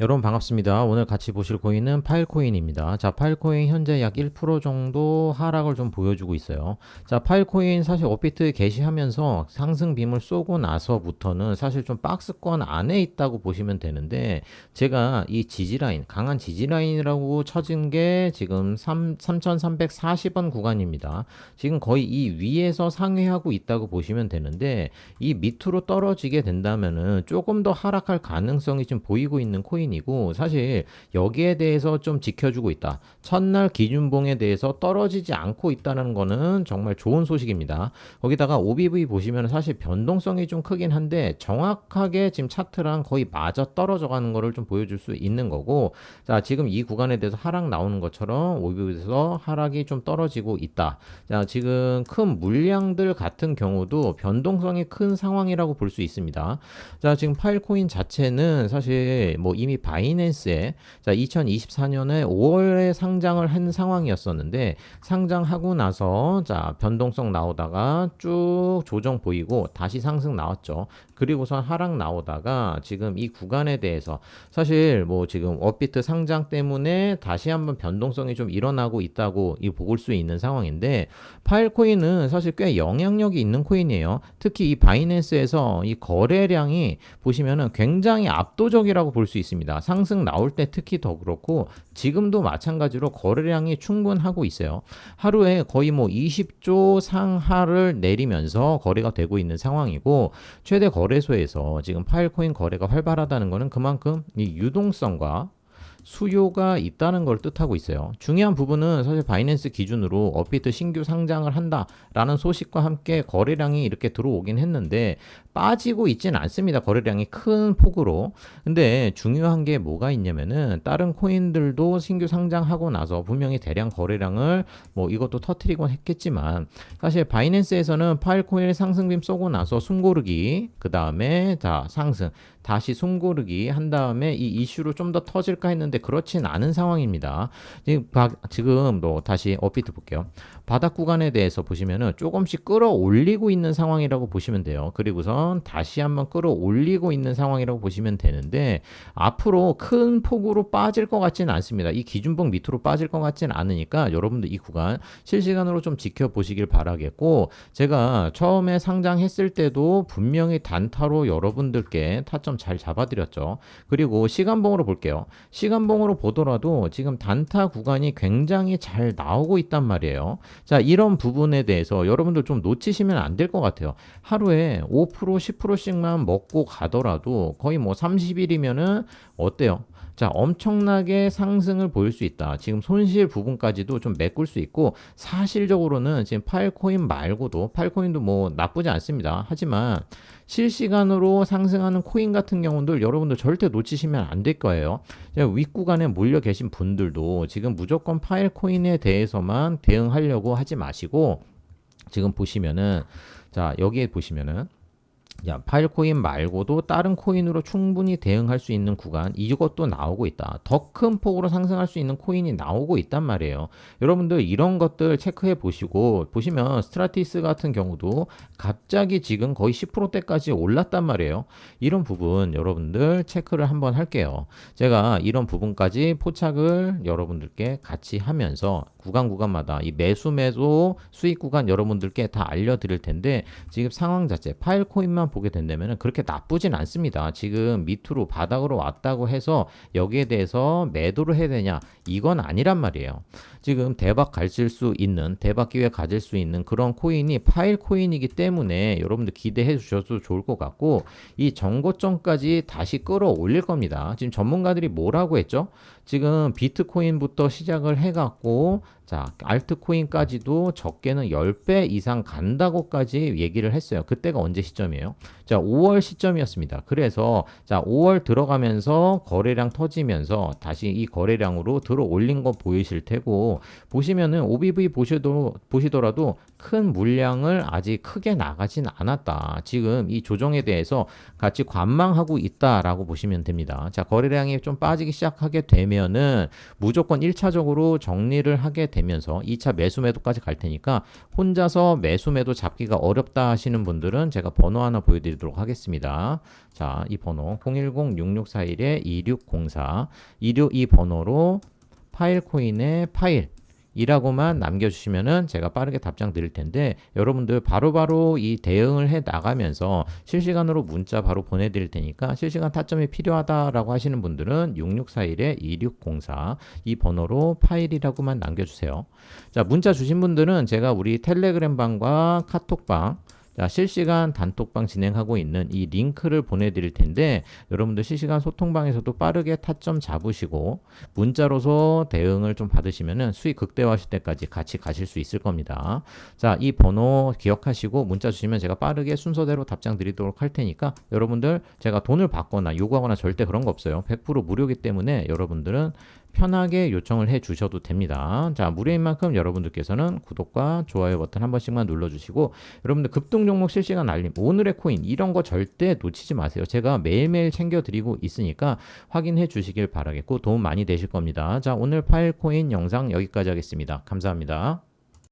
여러분 반갑습니다. 오늘 같이 보실 코인은 파일코인입니다. 자, 파일코인 현재 약 1% 정도 하락을 좀 보여주고 있어요. 자, 파일코인 사실 업비트 게시하면서 상승 빔을 쏘고 나서부터는 사실 좀 박스권 안에 있다고 보시면 되는데 제가 이 지지라인, 강한 지지라인이라고 쳐진 게 지금 3, 3340원 구간입니다. 지금 거의 이 위에서 상회하고 있다고 보시면 되는데 이 밑으로 떨어지게 된다면은 조금 더 하락할 가능성이 좀 보이고 있는 코인 코인이고 사실 여기에 대해서 좀 지켜주고 있다. 첫날 기준봉에 대해서 떨어지지 않고 있다는 거는 정말 좋은 소식입니다. 거기다가 OBV 보시면 사실 변동성이 좀 크긴 한데 정확하게 지금 차트랑 거의 맞아 떨어져 가는 거를 좀 보여줄 수 있는 거고 자 지금 이 구간에 대해서 하락 나오는 것처럼 OBV에서 하락이 좀 떨어지고 있다. 자 지금 큰 물량들 같은 경우도 변동성이 큰 상황이라고 볼 수 있습니다. 자 지금 파일코인 자체는 사실 뭐 이미 바이낸스에 자 2024년에 5월에 상장을 한 상황이었었는데 상장하고 나서 자 변동성 나오다가 쭉 조정 보이고 다시 상승 나왔죠. 그리고선 하락 나오다가 지금 이 구간에 대해서 사실 뭐 지금 업비트 상장 때문에 다시 한번 변동성이 좀 일어나고 있다고 이볼수 있는 상황인데 파일코인은 사실 꽤 영향력이 있는 코인이에요. 특히 이 바이낸스에서 이 거래량이 보시면은 굉장히 압도적이라고 볼 수 있습니다. 있습니다. 상승 나올 때 특히 더 그렇고 지금도 마찬가지로 거래량이 충분하고 있어요. 하루에 거의 뭐 20조 상하를 내리면서 거래가 되고 있는 상황이고 최대 거래소에서 지금 파일코인 거래가 활발하다는 것은 그만큼 이 유동성과 수요가 있다는 걸 뜻하고 있어요. 중요한 부분은 사실 바이낸스 기준으로 업비트 신규 상장을 한다라는 소식과 함께 거래량이 이렇게 들어오긴 했는데 빠지고 있진 않습니다. 거래량이 큰 폭으로. 근데 중요한 게 뭐가 있냐면은 다른 코인들도 신규 상장하고 나서 분명히 대량 거래량을 뭐 이것도 터트리곤 했겠지만 사실 바이낸스에서는 파일 코인 상승빔 쏘고 나서 숨고르기 그 다음에 자 상승 다시 숨고르기 한 다음에 이 이슈로 좀 더 터질까 했는데 그렇진 않은 상황입니다. 지금, 뭐 다시 업비트 볼게요. 바닥 구간에 대해서 보시면은 조금씩 끌어올리고 있는 상황이라고 보시면 돼요. 그리고선 다시 한번 끌어올리고 있는 상황이라고 보시면 되는데 앞으로 큰 폭으로 빠질 것 같지는 않습니다. 이 기준봉 밑으로 빠질 것 같지는 않으니까 여러분들 이 구간 실시간으로 좀 지켜보시길 바라겠고 제가 처음에 상장했을 때도 분명히 단타로 여러분들께 타점 잘 잡아드렸죠. 그리고 시간봉으로 볼게요. 시간봉으로 보더라도 지금 단타 구간이 굉장히 잘 나오고 있단 말이에요. 자, 이런 부분에 대해서 여러분들 좀 놓치시면 안 될 것 같아요. 하루에 5% 10%씩만 먹고 가더라도 거의 뭐 30일이면은 어때요? 자, 엄청나게 상승을 보일 수 있다. 지금 손실 부분까지도 좀 메꿀 수 있고 사실적으로는 지금 팔코인 말고도 팔코인도 뭐 나쁘지 않습니다. 하지만 실시간으로 상승하는 코인 같은 경우들 여러분들 절대 놓치시면 안 될 거예요. 윗구간에 몰려 계신 분들도 지금 무조건 파일 코인에 대해서만 대응하려고 하지 마시고 지금 보시면은 자 여기에 보시면은 야, 파일 코인 말고도 다른 코인으로 충분히 대응할 수 있는 구간 이것도 나오고 있다. 더 큰 폭으로 상승할 수 있는 코인이 나오고 있단 말이에요. 여러분들 이런 것들 체크해 보시고 보시면 스트라티스 같은 경우도 갑자기 지금 거의 10%대까지 올랐단 말이에요. 이런 부분 여러분들 체크를 한번 할게요. 제가 이런 부분까지 포착을 여러분들께 같이 하면서 구간 구간마다 이 매수 매도 수익 구간 여러분들께 다 알려드릴 텐데 지금 상황 자체 파일 코인만 것만 보게 된다면 그렇게 나쁘진 않습니다. 지금 밑으로 바닥으로 왔다고 해서 여기에 대해서 매도를 해야 되냐? 이건 아니란 말이에요. 지금 대박 가질 수 있는 대박 기회 가질 수 있는 그런 코인이 파일 코인이기 때문에 여러분들 기대해 주셔도 좋을 것 같고 이 정고점까지 다시 끌어올릴 겁니다. 지금 전문가들이 뭐라고 했죠? 지금 비트코인부터 시작을 해갖고 자, 알트코인까지도 적게는 10배 이상 간다고까지 얘기를 했어요. 그때가 언제 시점이에요? 자, 5월 시점이었습니다. 그래서 자, 5월 들어가면서 거래량 터지면서 다시 이 거래량으로 들어 올린 거 보이실 테고 보시면은 OBV 보시도 보시더라도 큰 물량을 아직 크게 나가진 않았다. 지금 이 조정에 대해서 같이 관망하고 있다라고 보시면 됩니다. 자, 거래량이 좀 빠지기 시작하게 되면 은 무조건 1차적으로 정리를 하게 되 되면서 2차 매수 매도까지 갈 테니까 혼자서 매수 매도 잡기가 어렵다 하시는 분들은 제가 번호 하나 보여드리도록 하겠습니다. 자, 이 번호 010-6641-2604 26이 번호로 파일 코인의 파일 이라고만 남겨주시면은 제가 빠르게 답장 드릴 텐데 여러분들 바로 바로 이 대응을 해 나가면서 실시간으로 문자 바로 보내드릴 테니까 실시간 타점이 필요하다라고 하시는 분들은 6641-2604 이 번호로 파일이라고만 남겨주세요. 자 문자 주신 분들은 제가 우리 텔레그램 방과 카톡 방 자, 실시간 단톡방 진행하고 있는 이 링크를 보내드릴 텐데 여러분들 실시간 소통방에서도 빠르게 타점 잡으시고 문자로서 대응을 좀 받으시면은 수익 극대화하실 때까지 같이 가실 수 있을 겁니다. 자, 이 번호 기억하시고 문자 주시면 제가 빠르게 순서대로 답장 드리도록 할 테니까 여러분들 제가 돈을 받거나 요구하거나 절대 그런 거 없어요. 100% 무료이기 때문에 여러분들은 편하게 요청을 해 주셔도 됩니다. 자, 무료인 만큼 여러분들께서는 구독과 좋아요 버튼 한 번씩만 눌러주시고 여러분들 급등 종목 실시간 알림, 오늘의 코인 이런 거 절대 놓치지 마세요. 제가 매일매일 챙겨드리고 있으니까 확인해 주시길 바라겠고 도움 많이 되실 겁니다. 자, 오늘 파일 코인 영상 여기까지 하겠습니다. 감사합니다.